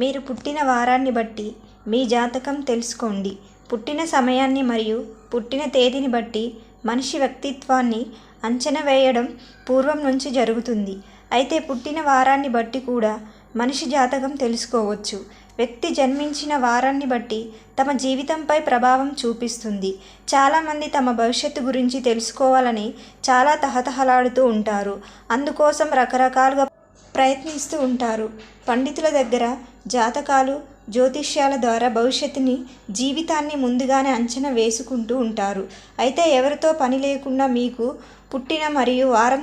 మీరు పుట్టిన వారాన్ని బట్టి మీ జాతకం తెలుసుకోండి. పుట్టిన సమయాన్ని మరియు పుట్టిన తేదీని బట్టి మనిషి వ్యక్తిత్వాన్ని అంచనా వేయడం పూర్వం నుంచి జరుగుతుంది. అయితే పుట్టిన వారాన్ని బట్టి కూడా మనిషి జాతకం తెలుసుకోవచ్చు. వ్యక్తి జన్మించిన వారాన్ని బట్టి తమ జీవితంపై ప్రభావం చూపిస్తుంది. చాలామంది తమ భవిష్యత్తు గురించి తెలుసుకోవాలని చాలా తహతహలాడుతూ ఉంటారు. అందుకోసం రకరకాలుగా ప్రయత్నిస్తూ ఉంటారు. పండితుల దగ్గర జాతకాలు జ్యోతిష్యాల ద్వారా భవిష్యత్తుని జీవితాన్ని ముందుగానే అంచనా వేసుకుంటూ ఉంటారు. అయితే ఎవరితో పని లేకుండా మీకు పుట్టిన మరియు వారం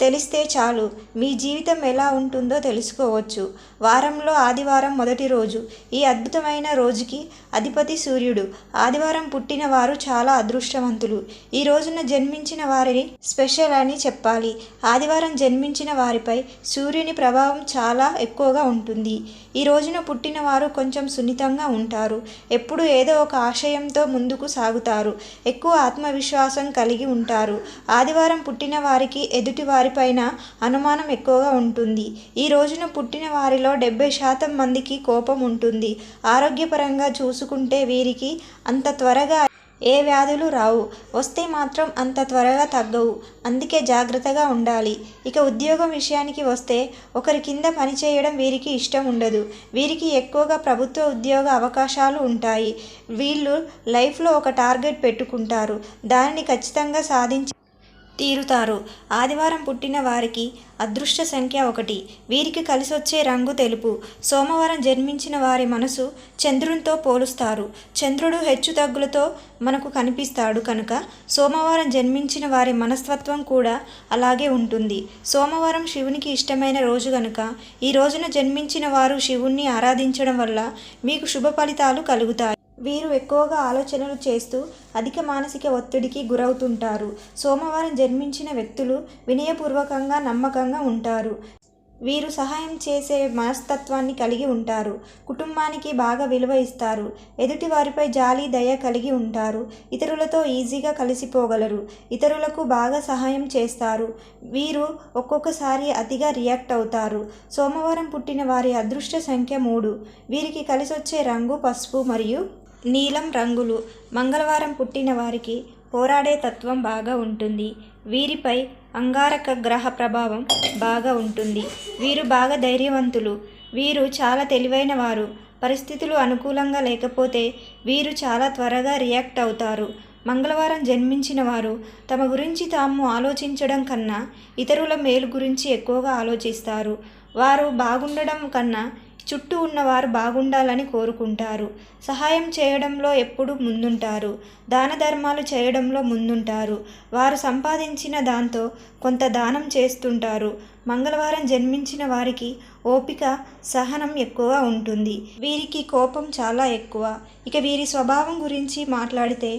తెలిస్తే చాలు. మీ జీవితం ఎలా ఉంటుందో తెలుసుకోవచ్చు. వారంలో ఆదివారం మొదటి రోజు. ఈ అద్భుతమైన రోజుకి అధిపతి సూర్యుడు. ఆదివారం పుట్టిన వారు చాలా అదృష్టవంతులు. ఈ రోజున జన్మించిన వారిని స్పెషల్ అని చెప్పాలి. ఆదివారం జన్మించిన వారిపై సూర్యుని ప్రభావం చాలా ఎక్కువగా ఉంటుంది. ఈ రోజున పుట్టినవారు కొంచెం సున్నితంగా ఉంటారు. ఎప్పుడు ఏదో ఒక ఆశయంతో ముందుకు సాగుతారు. ఎక్కువ ఆత్మవిశ్వాసం కలిగి ఉంటారు. ఆదివారం పుట్టిన వారికి ఎదుటి వారిపైన అనుమానం ఎక్కువగా ఉంటుంది. ఈ రోజున పుట్టిన వారిలో డెబ్బై శాతం మందికి కోపం ఉంటుంది. ఆరోగ్యపరంగా చూసుకుంటే వీరికి అంత త్వరగా ఏ వ్యాధులు రావు. వస్తే మాత్రం అంత త్వరగా తగ్గవు. అందుకే జాగ్రత్తగా ఉండాలి. ఇక ఉద్యోగం విషయానికి వస్తే ఒకరి కింద పనిచేయడం వీరికి ఇష్టం ఉండదు. వీరికి ఎక్కువగా ప్రభుత్వ ఉద్యోగ అవకాశాలు ఉంటాయి. వీళ్ళు లైఫ్లో ఒక టార్గెట్ పెట్టుకుంటారు. దానిని ఖచ్చితంగా సాధించి తీరుతారు. ఆదివారం పుట్టిన వారికి అదృష్ట సంఖ్య ఒకటి. వీరికి కలిసొచ్చే రంగు తెలుపు. సోమవారం జన్మించిన వారి మనసు చంద్రునితో పోలుస్తారు. చంద్రుడు హెచ్చు తగ్గులతో మనకు కనిపిస్తాడు కనుక సోమవారం జన్మించిన వారి మనస్తత్వం కూడా అలాగే ఉంటుంది. సోమవారం శివునికి ఇష్టమైన రోజు కనుక ఈ రోజున జన్మించిన వారు శివుణ్ణి ఆరాధించడం వల్ల మీకు శుభ ఫలితాలు కలుగుతాయి. వీరు ఎక్కువగా ఆలోచనలు చేస్తూ అధిక మానసిక ఒత్తిడికి గురవుతుంటారు. సోమవారం జన్మించిన వ్యక్తులు వినయపూర్వకంగా నమ్మకంగా ఉంటారు. వీరు సహాయం చేసే మనస్తత్వాన్ని కలిగి ఉంటారు. కుటుంబానికి బాగా విలువ ఇస్తారు. ఎదుటి వారిపై జాలి దయ కలిగి ఉంటారు. ఇతరులతో ఈజీగా కలిసిపోగలరు. ఇతరులకు బాగా సహాయం చేస్తారు. వీరు ఒక్కొక్కసారి అతిగా రియాక్ట్ అవుతారు. సోమవారం పుట్టిన వారి అదృష్ట సంఖ్య మూడు. వీరికి కలిసొచ్చే రంగు పసుపు మరియు నీలం రంగులు మంగళవారం పుట్టిన వారికి పోరాడే తత్వం బాగా ఉంటుంది. వీరిపై అంగారక గ్రహ ప్రభావం బాగా ఉంటుంది. వీరు బాగా ధైర్యవంతులు. వీరు చాలా తెలివైన వారు. పరిస్థితులు అనుకూలంగా లేకపోతే వీరు చాలా త్వరగా రియాక్ట్ అవుతారు. మంగళవారం జన్మించిన వారు తమ గురించి తాము ఆలోచించడం కన్నా ఇతరుల మేలు గురించి ఎక్కువగా ఆలోచిస్తారు. వారు బాగుండడం కన్నా చుట్టూ ఉన్నవారు బాగుండాలని కోరుకుంటారు. సహాయం చేయడంలో ఎప్పుడూ ముందుంటారు. దాన ధర్మాలు చేయడంలో ముందుంటారు. వారు సంపాదించిన దాంతో కొంత దానం చేస్తుంటారు. మంగళవారం జన్మించిన వారికి ఓపిక సహనం ఎక్కువగా ఉంటుంది. వీరికి కోపం చాలా ఎక్కువ. ఇక వీరి స్వభావం గురించి మాట్లాడితే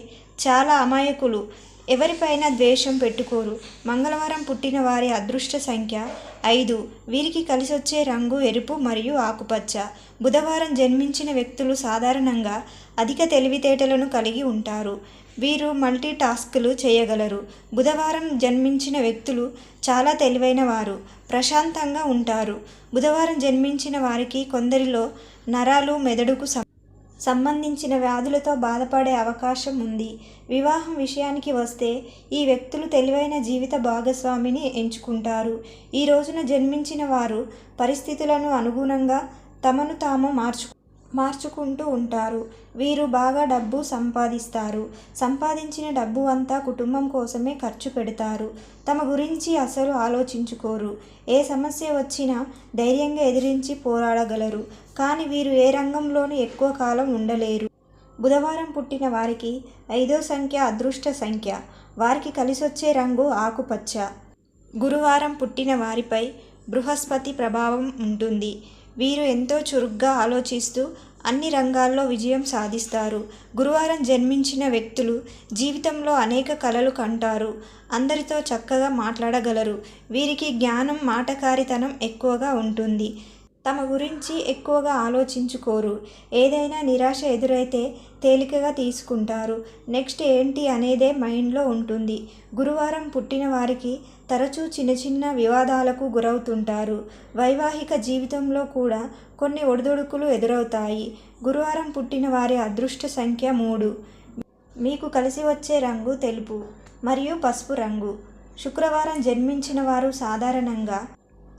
చాలా అమాయకులు. ఎవరిపైన ద్వేషం పెట్టుకోరు. మంగళవారం పుట్టిన వారి అదృష్ట సంఖ్య ఐదు. వీరికి కలిసొచ్చే రంగు ఎరుపు మరియు ఆకుపచ్చ. బుధవారం జన్మించిన వ్యక్తులు సాధారణంగా అధిక తెలివితేటలను కలిగి ఉంటారు. వీరు మల్టీ టాస్క్లు చేయగలరు. బుధవారం జన్మించిన వ్యక్తులు చాలా తెలివైన వారు. ప్రశాంతంగా ఉంటారు. బుధవారం జన్మించిన వారికి కొందరిలో నరాలు మెదడుకు సంబంధించిన వ్యాధులతో బాధపడే అవకాశం ఉంది. వివాహం విషయానికి వస్తే ఈ వ్యక్తులు తెలివైన జీవిత భాగస్వామిని ఎంచుకుంటారు. ఈ రోజున జన్మించిన వారు పరిస్థితులను అనుగుణంగా తమను తాము మార్చు మార్చుకుంటూ ఉంటారు. వీరు బాగా డబ్బు సంపాదిస్తారు. సంపాదించిన డబ్బు అంతా కుటుంబం కోసమే ఖర్చు పెడతారు. తమ గురించి అసలు ఆలోచించుకోరు. ఏ సమస్య వచ్చినా ధైర్యంగా ఎదిరించి పోరాడగలరు. కానీ వీరు ఏ రంగంలోనూ ఎక్కువ కాలం ఉండలేరు. బుధవారం పుట్టిన వారికి ఐదో సంఖ్య అదృష్ట సంఖ్య. వారికి కలిసొచ్చే రంగు ఆకుపచ్చ. గురువారం పుట్టిన వారిపై బృహస్పతి ప్రభావం ఉంటుంది. వీరు ఎంతో చురుగ్గా ఆలోచిస్తూ అన్ని రంగాల్లో విజయం సాధిస్తారు. గురువారం జన్మించిన వ్యక్తులు జీవితంలో అనేక కలలు కంటారు. అందరితో చక్కగా మాట్లాడగలరు. వీరికి జ్ఞానం మాటకారితనం ఎక్కువగా ఉంటుంది. తమ గురించి ఎక్కువగా ఆలోచించుకోరు. ఏదైనా నిరాశ ఎదురైతే తేలికగా తీసుకుంటారు. నెక్స్ట్ ఏంటి అనేదే మైండ్లో ఉంటుంది. గురువారం పుట్టిన వారికి తరచూ చిన్న చిన్న వివాదాలకు గురవుతుంటారు. వైవాహిక జీవితంలో కూడా కొన్ని ఒడిదుడుకులు ఎదురవుతాయి. గురువారం పుట్టిన వారి అదృష్ట సంఖ్య మూడు. మీకు కలిసి వచ్చే రంగు తెలుపు మరియు పసుపు రంగు. శుక్రవారం జన్మించిన వారు సాధారణంగా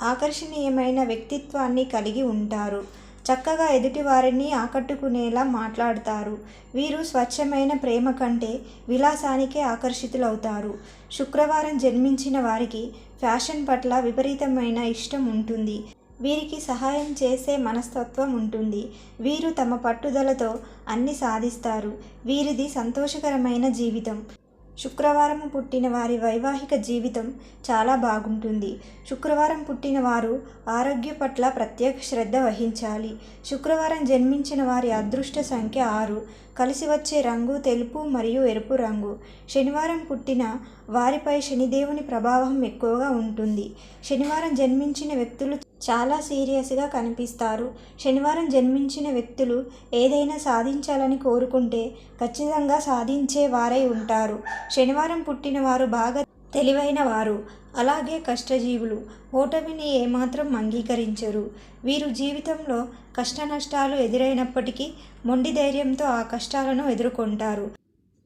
ఆకర్షణీయమైన వ్యక్తిత్వాన్ని కలిగి ఉంటారు. చక్కగా ఎదుటి వారిని ఆకట్టుకునేలా మాట్లాడతారు. వీరు స్వచ్ఛమైన ప్రేమ కంటే విలాసానికే ఆకర్షితులవుతారు. శుక్రవారం జన్మించిన వారికి ఫ్యాషన్ పట్ల విపరీతమైన ఇష్టం ఉంటుంది. వీరికి సహాయం చేసే మనస్తత్వం ఉంటుంది. వీరు తమ పట్టుదలతో అన్ని సాధిస్తారు. వీరిది సంతోషకరమైన జీవితం. శుక్రవారం పుట్టిన వారి వైవాహిక జీవితం చాలా బాగుంటుంది. శుక్రవారం పుట్టిన వారు ఆరోగ్య పట్ల ప్రత్యేక శ్రద్ధ వహించాలి. శుక్రవారం జన్మించిన వారి అదృష్ట సంఖ్య ఆరు. కలిసి వచ్చే రంగు తెలుపు మరియు ఎరుపు రంగు. శనివారం పుట్టిన వారిపై శనిదేవుని ప్రభావం ఎక్కువగా ఉంటుంది. శనివారం జన్మించిన వ్యక్తులు చాలా సీరియస్గా కనిపిస్తారు. శనివారం జన్మించిన వ్యక్తులు ఏదైనా సాధించాలని కోరుకుంటే ఖచ్చితంగా సాధించే వారై ఉంటారు. శనివారం పుట్టిన వారు బాగా తెలివైన వారు. అలాగే కష్టజీవులు. ఓటమిని ఏమాత్రం అంగీకరించరు. వీరు జీవితంలో కష్టనష్టాలు ఎదురైనప్పటికీ మొండి ధైర్యంతో ఆ కష్టాలను ఎదుర్కొంటారు.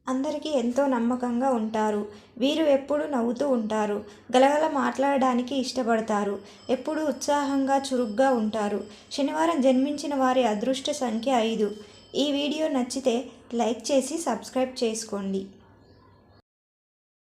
అందరికీ ఎంతో నమ్మకంగా ఉంటారు. వీరు ఎప్పుడూ నవ్వుతూ ఉంటారు. గలగల మాట్లాడడానికి ఇష్టపడతారు. ఎప్పుడూ ఉత్సాహంగా చురుగ్గా ఉంటారు. శనివారం జన్మించిన వారి అదృష్ట సంఖ్య ఐదు. ఈ వీడియో నచ్చితే లైక్ చేసి సబ్స్క్రైబ్ చేసుకోండి.